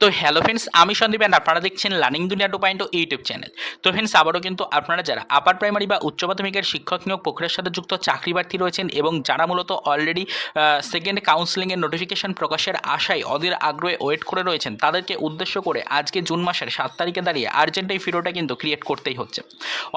তো hello friends আমি Sandeep and আপনারা দেখছেন learning Duniya two point YouTube channel তো ফ্রেন্ডস আবারও কিন্তু আপনারা যারা আপার প্রাইমারি বা উচ্চ মাধ্যমিকের শিক্ষক নিয়োগ প্রক্রিয়ার সাথে যুক্ত চাকরি প্রার্থী রয়েছেন এবং যারা মূলত অলরেডি সেকেন্ড কাউন্সিলিংয়ের নোটিফিকেশন প্রকাশের আশায় অধীর আগ্রহে ওয়েট করে রয়েছেন, তাদেরকে উদ্দেশ্য করে আজকে জুন মাসের সাত তারিখে দাঁড়িয়ে আর্জেন্ট এই ভিডিওটা কিন্তু ক্রিয়েট করতেই হচ্ছে।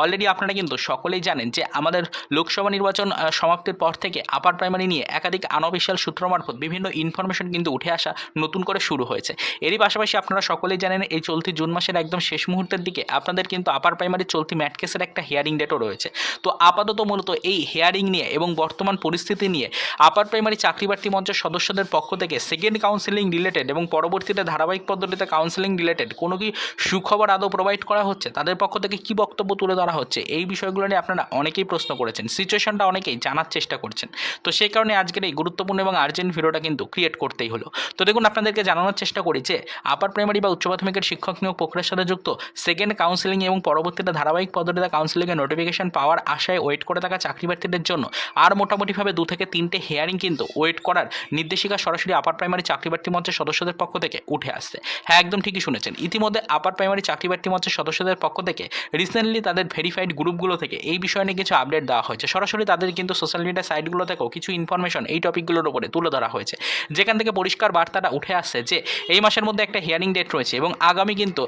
অলরেডি আপনারা কিন্তু সকলেই জানেন যে আমাদের লোকসভা নির্বাচন সমাপ্তির পর থেকে আপার প্রাইমারি নিয়ে একাধিক আনঅফিসিয়াল সূত্র মারফত বিভিন্ন ইনফরমেশন কিন্তু উঠে আসা নতুন করে শুরু হয়েছে। এরই পাশাপাশি আপনারা সকলেই জানেন এই চলতি জুন মাসের একদম শেষ মুহূর্তের দিকে আপনাদের কিন্তু আপার প্রাইমারি চলতি ম্যাট কেসের একটা হিয়ারিং ডেটও রয়েছে। তো আপাতত মূলত এই হিয়ারিং নিয়ে এবং বর্তমান পরিস্থিতি নিয়ে আপার প্রাইমারি চাকরি প্রার্থী মঞ্চের সদস্যদের পক্ষ থেকে সেকেন্ড কাউন্সিলিং রিলেটেড এবং পরবর্তীতে ধারাবাহিক পদ্ধতিতে কাউন্সিলিং রিলেটেড কোনো কি সুখবর আদৌ প্রোভাইড করা হচ্ছে? তাদের পক্ষ থেকে কি বক্তব্য তুলে ধরা হচ্ছে? এই বিষয়গুলো নিয়ে আপনারা অনেকেই প্রশ্ন করেছেন। সিচুয়েশনটা অনেকেই জানার চেষ্টা করছেন। তো সেই কারণে আজকের এই গুরুত্বপূর্ণ এবং আর্জেন্ট ভিডিওটা কিন্তু ক্রিয়েট করতেই হলো। তো দেখুন, আপনাদেরকে জানানোর চেষ্টা করি যে আপার প্রাইমারি বা উচ্চ মাধ্যমিকের শিক্ষক নিয়োগ প্রক্রিয়ার সাথে যুক্ত। সেকেন্ড কাউন্সিলিং এবং পরবর্তীতে ধারাবাহিক পদ্ধতিতে কাউন্সিলিংয়ের নোটিফিকেশন পাওয়ার আশায় ওয়েট করে থাকা চাকরি প্রার্থীদের জন্য। আর মোটামুটিভাবে দু থেকে তিনটে হিয়ারিং কিন্তু ওয়েট করার নির্দেশিকা সরাসরি আপার প্রাইমারি চাকরি প্রার্থী মঞ্চের সদস্যদের পক্ষ থেকে উঠে আসছে। হ্যাঁ একদম ঠিকই শুনেছেন। ইতিমধ্যে আপার প্রাইমারি চাকরি প্রার্থী মঞ্চের সদস্যদের পক্ষ থেকে রিসেন্টলি তাদের ভেরিফাইড গ্রুপগুলো থেকে এই বিষয় নিয়ে কিছু আপডেট দেওয়া হয়েছে। সরাসরি তাদের কিন্তু সোশ্যাল মিডিয়া সাইটগুলো থেকেও কিছু ইনফরমেশন এই টপিকগুলোর উপরে তুলে ধরা হয়েছে। যেখান থেকে পরিষ্কার বার্তাটা উঠে আসছে যে, এই মাসের মধ্যে একটা হিয়ারিং ডেট রয়েছে এবং আগামী কিন্তু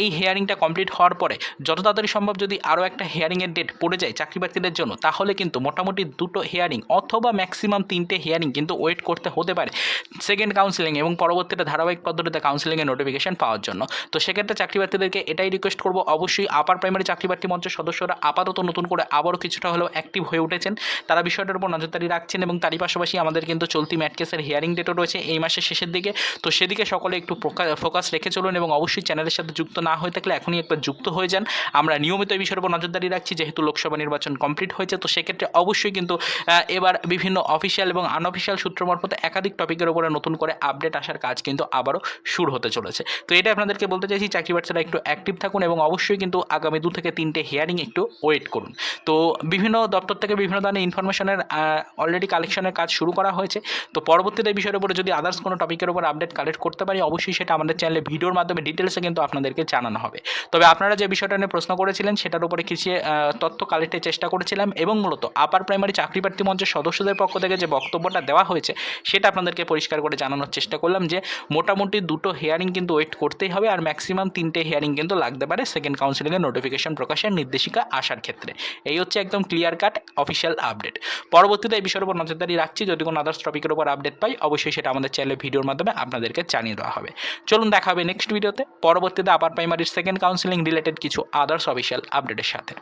এই হিয়ারিংটা কমপ্লিট হওয়ার পরে যত তাড়াতাড়ি সম্ভব যদি আরও একটা হিয়ারিংয়ের ডেট পড়ে যায় চাকরি প্রার্থীদের জন্য, তাহলে কিন্তু মোটামুটি দুটো হিয়ারিং অথবা ম্যাক্সিমাম তিনটে হিয়ারিং কিন্তু ওয়েট করতে হতে পারে সেকেন্ড কাউন্সিলিং এবং পরবর্তীতে ধারাবাহিক পদ্ধতিতে কাউন্সিলিংয়ের নোটিফিকেশন পাওয়ার জন্য। তো সেক্ষেত্রে চাকরি প্রার্থীদেরকে এটাই রিকোয়েস্ট করব, অবশ্যই আপার প্রাইমারি চাকরি প্রার্থী মঞ্চের সদস্যরা আপাতত নতুন করে আবারও কিছুটা হলেও অ্যাক্টিভ হয়ে উঠেছেন। তারা বিষয়টার উপর নজরদারি রাখছেন এবং তারই পাশাপাশি আমাদের কিন্তু চলতি ম্যাট কেসের হিয়ারিং ডেটও রয়েছে এই মাসের শেষের দিকে। তো সেদিকে সকলে একটু ফোকাস রেখে চলুন এবং অবশ্যই চ্যানেলের সাথে যুক্ত না হয়ে থাকলে এখনই একবার যুক্ত হয়ে যান। আমরা নিয়মিত এই বিষয়ের উপর নজরদারি রাখছি, যেহেতু লোকসভা নির্বাচন কমপ্লিট হয়েছে, তো সেক্ষেত্রে অবশ্যই কিন্তু এবার বিভিন্ন অফিসিয়াল এবং আনঅফিসিয়াল সূত্র মারফত একাধিক টপিকের উপরে নতুন করে আপডেট আসার কাজ কিন্তু আবারও শুরু হতে চলেছে। তো এটা আপনাদেরকে বলতে চাইছি, চাকরি বাচ্চারা একটু অ্যাক্টিভ থাকুন এবং অবশ্যই কিন্তু আগামী দু থেকে তিনটে হিয়ারিং একটু ওয়েট করুন। তো বিভিন্ন দপ্তর থেকে বিভিন্ন ধরনের ইনফরমেশনের অলরেডি কালেকশনের কাজ শুরু করা হয়েছে। তো পরবর্তীতে এই বিষয়ের উপরে যদি আদার্স কোনো টপিকের উপর আপডেট কালেক্ট করতে পারি, অবশ্যই সেটা আমাদের চ্যানেলে ভিডিওর মাধ্যমে ডিটেলসে কিন্তু আপনাদেরকে জানানো হবে। তবে আপনারা যে বিষয়টা নিয়ে প্রশ্ন করেছিলেন, সেটার উপরে কিছু তথ্য কালেক্টের চেষ্টা করেছিলাম এবং মূলত আপার প্রাইমারি চাকরি প্রার্থী মঞ্চের সদস্যদের পক্ষ থেকে যে বক্তব্যটা দেওয়া হয়েছে, সেটা আপনাদেরকে পরিষ্কার করে জানানোর চেষ্টা করলাম যে মোটামুটি দুটো হিয়ারিং কিন্তু ওয়েট করতেই হবে আর ম্যাক্সিমাম তিনটে হিয়ারিং কিন্তু লাগতে পারে সেকেন্ড কাউন্সিলিংয়ের নোটিফিকেশন প্রকাশের নির্দেশিকা আসার ক্ষেত্রে। এই হচ্ছে একদম ক্লিয়ার কাট অফিসিয়াল আপডেট পরবর্তীতে এই বিষয়ের উপর নজরদারি রাখছি। যদি কোনো আদার্স টপিকের উপর আপডেট পাই, অবশ্যই সেটা আমাদের চ্যানেলে ভিডিওর মাধ্যমে আপনাদেরকে জানিয়ে দেওয়া হবে। চলুন দেখা হবে নেক্সট ভিডিওতে পরবর্তীতে আপার প্রাইমারির সেকেন্ড কাউন্সিলিং রিলেটেড কিছু আদার্স অফিসিয়াল আপডেটের সাথে।